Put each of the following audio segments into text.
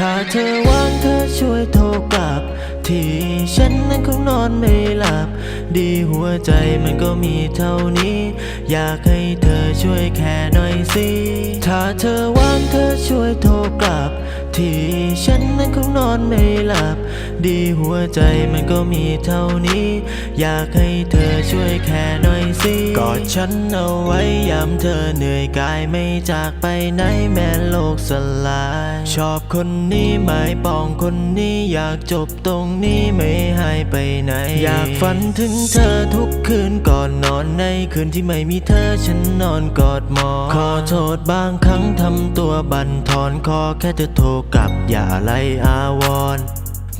ถ้าเธอว่างเธอช่วยโทรกลับ ที่ฉันนั้นคงนอนไม่หลับ ดีหัวใจมันก็มีเท่านี้ อยากให้เธอช่วยแค่หน่อยสิ ถ้าเธอว่างเธอช่วยโทรกลับ ที่ฉันนั้นคงนอนไม่หลับ ดีหัวใจมันก็มีเท่านี้ อยากให้เธอช่วยแค่ ฉันเอาไว้ยามเธอเหนื่อยกายไม่จากไปไหนแม้โลกสลาย ชอบคนนี้หมายปองคนนี้อยากจบตรงนี้ไม่ให้ไปไหน อยากฝันถึงเธอทุกคืนก่อนนอนในคืนที่ไม่มีเธอฉันนอนกอดหมอนขอโทษบางครั้งทำตัวบันทอนขอแค่เธอโทรกลับอย่าไล่อาวร์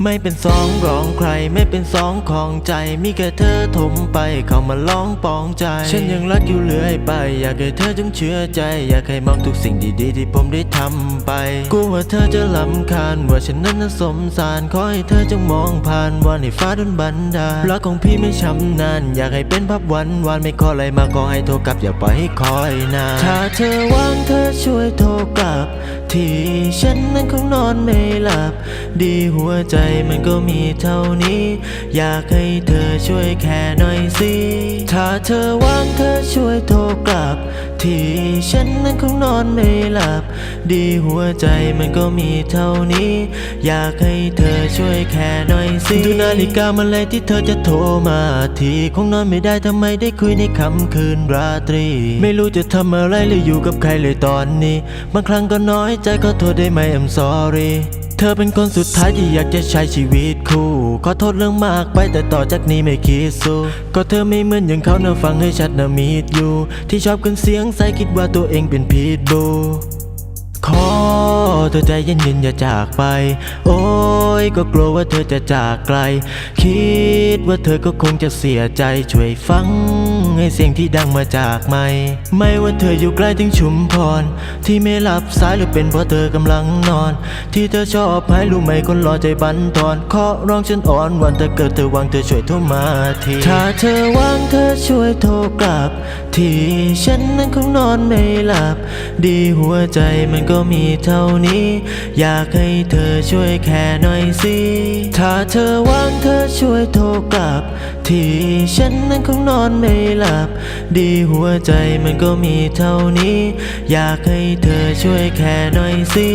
ไม่เป็นสองรองใครไม่เป็นสองของใจ มีแค่เธอถมไปเข้ามาล้องปองใจ ฉันยังรักอยู่เรื่อยไป อยากให้เธอจงเชื่อใจ อยากให้มองทุกสิ่งดีๆที่ผมได้ทำไปกลัวว่าเธอจะลำคาญว่าฉันนั้นน่ะสมสารขอให้เธอจงมองผ่านวันให้ฟ้าดลบันดาลรักของพี่ไม่ช้ำนาน อยากให้เป็นภาพวันวานไม่ขออะไรมาขอให้โทรกลับอย่าปล่อยให้คอยนานถ้าเธอว่างเธอช่วยโทรกลับ ที่ฉันนั้นคงนอนไม่หลับ ดีหัวใจมันก็มีเท่านี้ อยากให้เธอช่วยแค่หน่อยสิ ถ้าเธอว่างเธอช่วยโทรกลับ ที่ฉันนั้นคงนอนไม่หลับ ดีหัวใจมันก็มีเท่านี้ อยากให้เธอช่วยแค่หน่อยสิ ดูนาฬิกามื่อไรที่เธอจะโทรมาทีคงนอนไม่ได้ทำไมได้คุยในค่ำคืนราตรี ไม่รู้จะทำอะไรหรืออยู่กับใครเลยตอนนี้ บางครั้งก็น้อยใจก็โทษได้ไหม I'm sorry เธอเป็นคนสุดท้ายที่อยากจะใช้ชีวิตคู่ ขอโทษเรื่องมากไปแต่ต่อจากนี้ไม่คิดสู้ ก็เธอไม่เหมือนอย่างเขานะฟังให้ชัดนะมีดอยู่ ที่ชอบขึ้นเสียงใส่คิดว่าตัวเองเป็นพีทบูขอเธอใจเย็นๆอย่าจากไป โอ้ยก็กลัวว่าเธอจะจากไกล คิดว่าเธอก็คงจะเสียใจช่วยฟัง ให้เสียงที่ดังมาจากไม่ ไม่ว่าเธออยู่ใกล้ถึงชุมพร ที่ไม่หลับสายหรือเป็นเพราะเธอกำลังนอน ที่เธอชอบให้รู้ไหมคนรอใจบันทอนขอร้องฉันอ่อนวันเธอเกิดเธอวางเธอช่วยโทรมาทีถ้าเธอวางเธอช่วยโทรกลับ ที่ฉันนั้นคงนอนไม่หลับ ดีหัวใจมันก็มีเท่านี้ อยากให้เธอช่วยแค่หน่อยสิถ้าเธอวางเธอช่วยโทรกลับ ที่ฉันนั้นคงนอนไม่หลับ ดีหัวใจมันก็มีเท่านี้ อยากให้เธอช่วยแค่หน่อยสิ